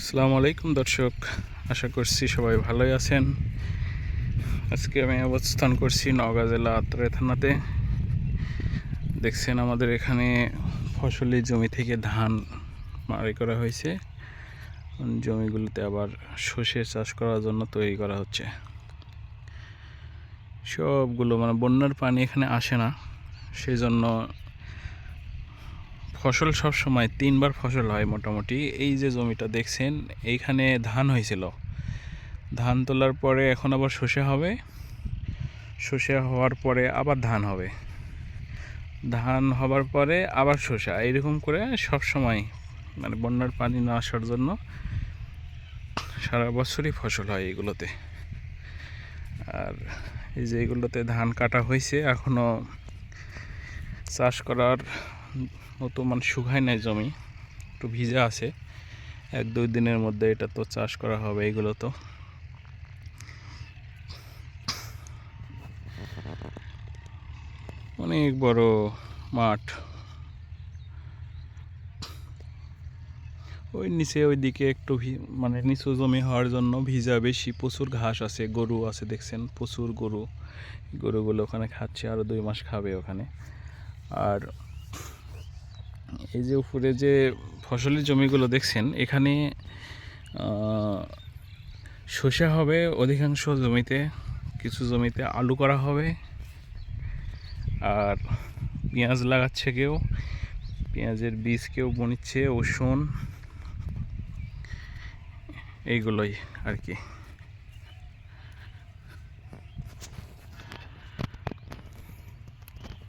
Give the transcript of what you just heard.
আসসালামু আলাইকুম দর্শক, আশা করছি সবাই ভালোই আছেন। আজকে আমি অবস্থান করছি নওগাঁ জেলা আত্রে থানাতে। দেখছেন আমাদের এখানে ফসলি জমি থেকে ধান মারি করা হয়েছে। জমিগুলোতে আবার সর্ষে চাষ করার জন্য তৈরি করা হচ্ছে। সবগুলো মানে বন্যার পানি এখানে আসে না সেই জন্য ফসল সব সময় তিনবার ফসল হয় মোটামুটি। এই যে জমিটা দেখছেন, এইখানে ধান হয়েছিল। ধান তোলার পরে এখন আবার সর্ষে হবে। সর্ষে হওয়ার পরে আবার ধান হবে। ধান হবার পরে আবার শসা। এইরকম করে সব সময় মানে বন্যার পানি না আসার জন্য সারা বছরই ফসল হয় এগুলোতে আর এই যে এগুলোতে ধান কাটা হয়েছে এখনও চাষ করার মতো মানে শুকায় নাই জমি, একটু ভিজা আছে। এক দুই দিনের মধ্যে এটা তো চাষ করা হবে এগুলো তো। অনেক বড় মাঠ। ওই নিচে ওইদিকে একটু ভি- মানে নিচু জমি হওয়ার জন্য ভিজা বেশি, প্রচুর ঘাস আছে, গরু আছে দেখছেন, প্রচুর গরু। গরুগুলো ওখানে খাচ্ছে আরও দুই মাস খাবে ওখানে। আর এই যে উপরে যে ফসলের জমিগুলো দেখছেন, এখানে সর্ষে হবে অধিকাংশ জমিতে, কিছু জমিতে আলু করা হবে, আর পেঁয়াজ লাগাচ্ছে কেউ, পেঁয়াজের বীজ কেউ বনিচ্ছে, রসুন, এইগুলোই আর কি।